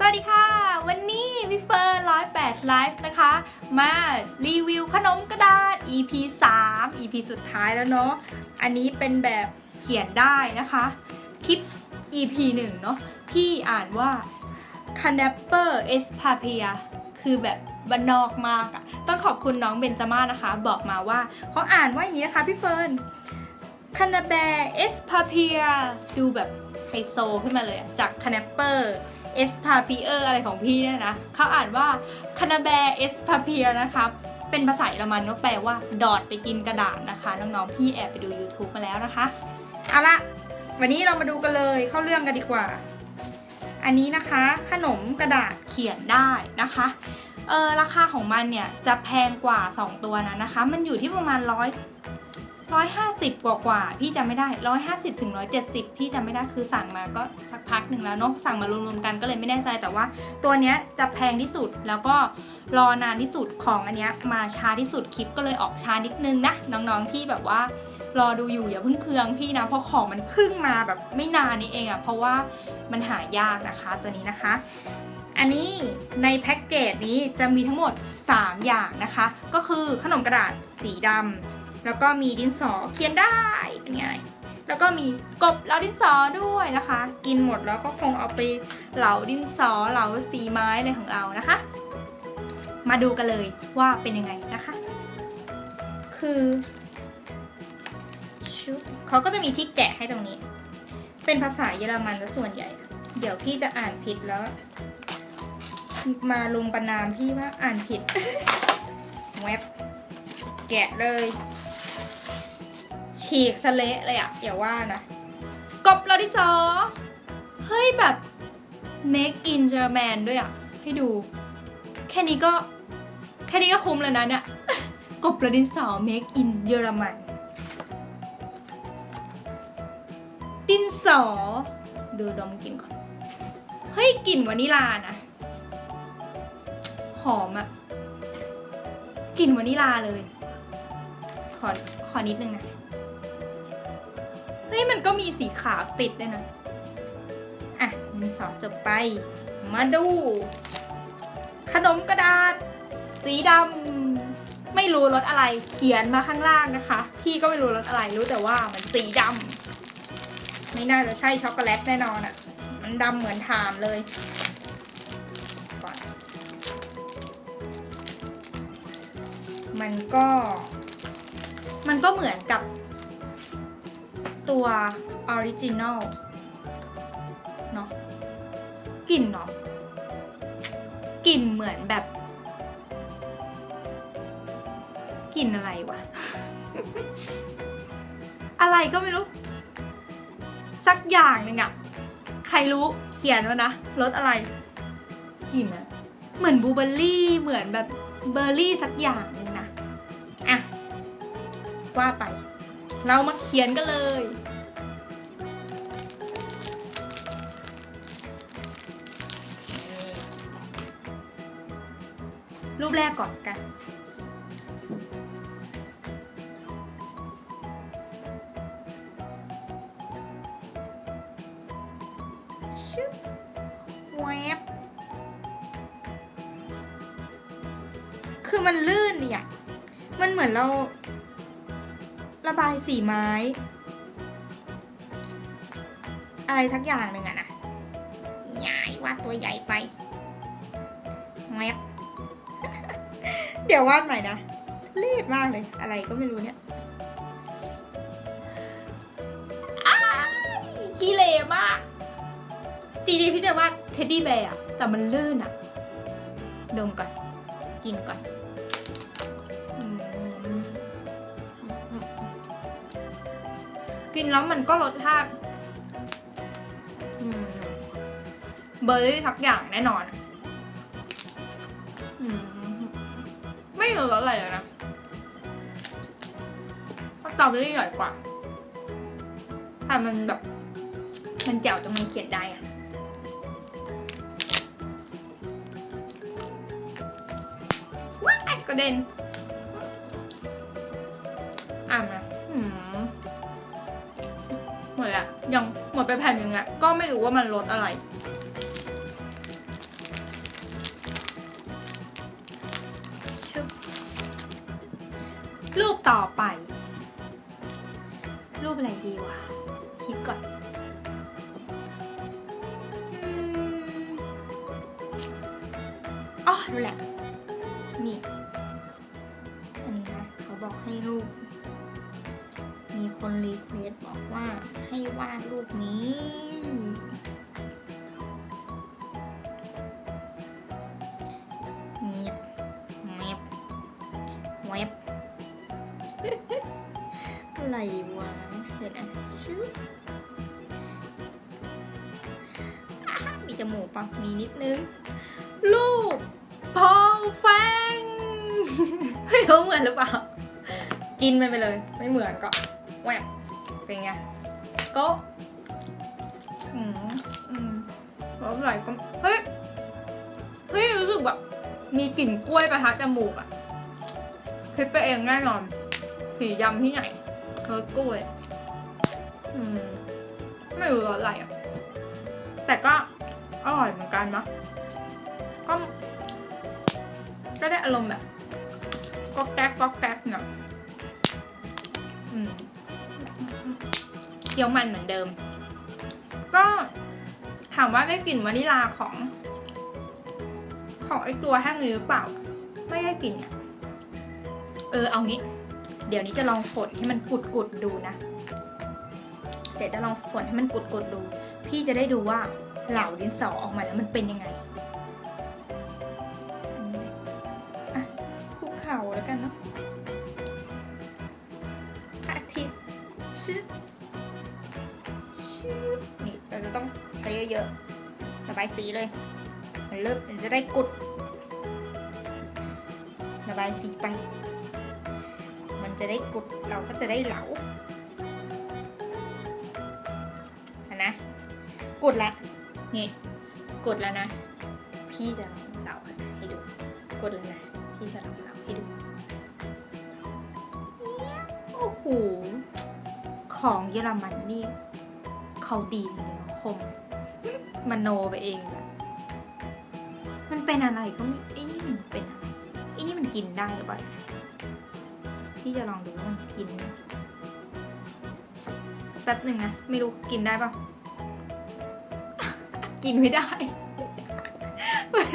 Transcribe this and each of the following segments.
สวัสดีค่ะ วันนี้วิเฟอร์ร้อยแปดไลฟ์นะคะ มารีวิวขนมกระดาษ EP 3 EP สุดท้ายแล้วเนาะอันนี้เป็นแบบเขียนได้นะคะคลิป EP 1 เนาะพี่อ่านว่า c a n a p e r e s p a p i a คือแบบบ้านนอกมากอะต้องขอบคุณน้องเบนจาม่านะคะ บอกมาว่าเขาอ่านว่าอย่างนี้นะคะพี่เฟิร์นคานาแบเอสพาเพียดูแบบไฮโซขึ้นมาเลยจากคานาเปอร์ เอสพาเพียอะไรของพี่เนี่ยนะเขาอ่านว่าคานาแบเอสพาเพียนะคะเป็นภาษาเยอรมันก็แปลว่า ดอดไปกินกระดาษนะคะ น้องๆ พี่แอบไปดู YouTube มาแล้วนะคะ เอาละวันนี้เรามาดูกันเลยเข้าเรื่องกันดีกว่า อันนี้นะคะ ขนมกระดาษเขียนได้นะคะเออราคาของมันเนี่ยจะแพงกว่า 2 ตัวนะนะคะ มันอยู่ที่ประมาณ ร้อยห้าสิบกว่ากว่าพี่จำไม่ได้ร้อยห้าสิบถึงร้อยเจ็ดสิบพี่จำไม่ได้คือสั่งมาก็สักพักหนึ่งแล้วเนาะสั่งมารวมๆกันก็เลยไม่แน่ใจแต่ว่า ตัวเนี้ยจะแพงที่สุดแล้วก็รอนานที่สุดของอันเนี้ยมาช้าที่สุดคลิปก็เลยออกช้านิดนึงนะน้องๆที่แบบว่ารอดูอยู่อย่าเพิ่งเคืองพี่นะเพราะของมันเพิ่งมาแบบไม่นานนี้เองอะ่ะเพราะว่ามันหายากนะคะตัวนี้นะคะ อันนี้ในแพ็กเกจนี้จะมีทั้งหมด 3 อย่างนะคะ ก็คือขนมกระดาษสีดำ แล้วก็มีดินสอเขียนได้เป็นไงแล้วก็มีกบเหลาดินสอด้วยนะคะ กินหมดแล้วก็คงเอาไปเหลาดินสอเหลาสีไม้อะไรของเรานะคะ มาดูกันเลยว่าเป็นยังไงนะคะ คือชุบเขาก็จะมีที่แกะให้ตรงนี้ เป็นภาษาเยอรมันซะส่วนใหญ่ เดี๋ยวพี่จะอ่านผิดแล้ว มาลงประนามพี่ว่าอ่านผิดเว็บแกะเลย ฉีกสะเละเลยอะอย่าว่านะ กบเราที่สอเฮ้ยแบบ make in German ด้วยอะให้ดู แค่นี้ก็ แค่นี้ก็คุ้มแล้วนะเนี่ยกบเราดินสอ make in เยอรมัน ดินสอ ดูดมกลินก่อน เฮ้ยกลิ่นวานิลานะ หอมอะกลิ่นวานิลาเลย ขอ ขอนิดนึงนะ ฮ้ยมันก็มีสีขาวติดด้วยนะ อะดินสอจบไป มาดู ขนมกระดาษ สีดำไม่รู้รสอะไร เขียนมาข้างล่างนะคะ พี่ก็ไม่รู้รสอะไรรู้แต่ว่ามันสีดำไม่น่าจะใช่ช็อกโกแลตแน่นอนอะ่ะ มันดำเหมือนถ่านเลยก่อนมันก็ มันก็เหมือนกับ ตัวออริจินอลเนาะกลิ่นเนาะกลิ่นเหมือนแบบกลิ่นอะไรวะ อะไรก็ไม่รู้ สักอย่างหนึ่งอะใครรู้เขียนว่านะรสอะไรกลิ่นอะเหมือนบูเบอร์รี่เหมือนแบบเบอร์รี่สักอย่างหนึงนะ อะ ว่าไป เรามาเขียนกันเลย รูปแรกก่อนกันชึบแวบคือมันลื่นเนี่ย มันเหมือนเรา ระบายสีไม้ อะไรสักอย่างหนึ่งอะนะใหญ่วาดตัวใหญ่ไปแวบเดี๋ยววาดใหม่นะเรีดมากเลย อะไรก็ไม่รู้เนี่ยขี้เหร่มาก จริงๆพี่จะว่าเท็ดดี้แบร์อะแต่มันลื่นอะดมก่อน กินก่อน กินแล้วมันก็รสชาติเบอร์รี่ทักอย่างแน่นอนอมไม่เหลืออะไรเลยนะสตรอเบอรี่อร่อยกว่าแต่มันแบบ มันแจ๋วจนมันเขียนได้อะว้ายกระเด็นอะนะ หมดแล้วยังหมดไปแผ่นหนึ่งอะก็ไม่รู้ว่ามันลดอะไรชุบรูปต่อไป รูปอะไรดีวะ คิดก่อนอ๋อรู้แหละ นี่ อันนี้นะ เขาบอกให้รูป คนรีเควสบอกว่าให้วาดรูปนี้เงียบเงียบเว็บ อะไรวะ เดี๋ยวนะชื่อมีจมูกปะมีนิดนึงลูกพองแฟงไม่รู้เหมือนหรือเปล่า กินมันไปเลย ไม่เหมือนก็ แหวบเป็นไงก็อืมอืมแล้วอะไรก็เฮ้ยเฮ้ยรู้สึกแบบ มีกลิ่นกล้วยประทะจมูกอะคิดไปเองแน่นอน สียำที่ไหนรสกล้วย อืม ไม่รู้รสอะไรอะแต่ก็อร่อยเหมือนกันนะก็ ก็ได้อารมณ์แบบก็แก๊กก็แก๊กเนาะอืม คี้ยวมันเหมือนเดิม ก็ถามว่าได้กลิ่นวานิลาของ ของไอตัวแห้งนี้หรือเปล่า ไม่ได้กลิ่นอะเออเอางี้ เดี๋ยวนี้จะลองฝนให้มันกุดกุดดูนะ เดี๋ยวจะลองฝนให้มันกุดกุดดู พี่จะได้ดูว่าเหล่าดินสอออกมาแล้วมันเป็นยังไง เยอะๆระบายสีเลย มันเริ่มมันจะได้กุด ระบายสีไป มันจะได้กุดเราก็จะได้เหลาอะนะกุดละนี่กุดแล้วนะ พี่จะเหลาให้ดูกุดแล้วนะพี่จะเหลาให้ดูโอ้โหของเยอรมันนี่ เขาดีจริงๆคม มโนไปเองมันเป็นอะไรก็ไม่ไอ้นี่มันเป็นอะไรไอ้นี่มันกินได้หรือเปล่าพี่จะลองดูว่ามันกินแป๊บหนึ่งนะไม่รู้กินได้ปะกินไม่ได้มัน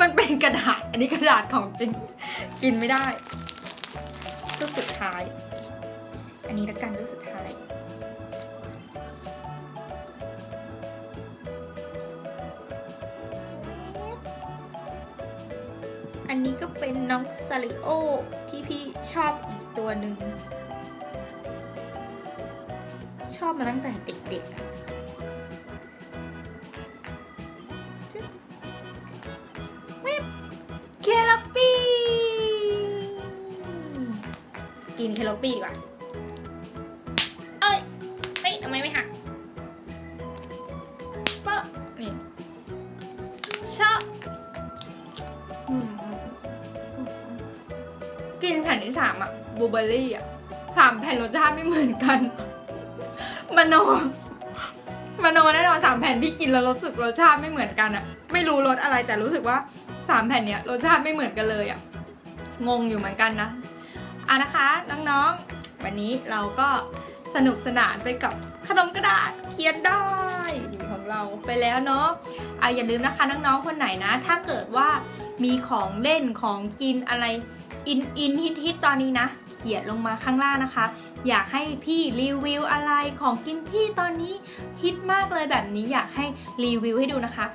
มันเป็นกระดาษ อันนี้กระดาษของจริง กินไม่ได้รูปสุดท้าย อันนี้ละกันรูปสุดท้าย อันนี้ก็เป็นน้องซาริโอที่พี่ชอบอีกตัวหนึ่ง ชอบมาตั้งแต่เด็กๆอะเว็บเคลอปี้ กินเคลอปี้ดีกว่า กินแผ่นที่สามอะบลูเบอร์รี่อะสามแผ่นรสชาติไม่เหมือนกันมโนมโนแน่นอนสามแผ่นพี่กินแล้วรู้สึกรสชาติไม่เหมือนกันอะไม่รู้รสอะไรแต่รู้สึกว่าสามแผ่นเนี้ยรสชาติไม่เหมือนกันเลยอะงงอยู่เหมือนกันนะอะนะคะน้องๆวันนี้เราก็สนุกสนานไปกับขนมกระดาษเขียนได้ของเราไปแล้วเนาะอะอย่าลืมนะคะน้องๆคนไหนนะ ถ้าเกิดว่ามีของเล่นของกินอะไร อินอินฮิตฮิตตอนนี้นะ เขียนลงมาข้างล่างนะคะ อยากให้พี่รีวิวอะไรของกินที่ตอนนี้ฮิตมากเลยแบบนี้อยากให้รีวิวให้ดูนะคะ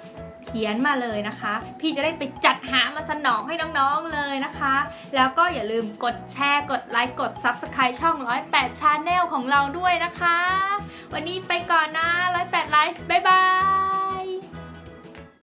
เขียนมาเลยนะคะ พี่จะได้ไปจัดหามาสนองให้น้องๆเลยนะคะ แล้วก็อย่าลืมกดแชร์ กดไลค์กด Subscribe ช่อง 108 Channel ของเราด้วยนะคะ วันนี้ไปก่อนนะ 108ไลฟ์บ๊ายบาย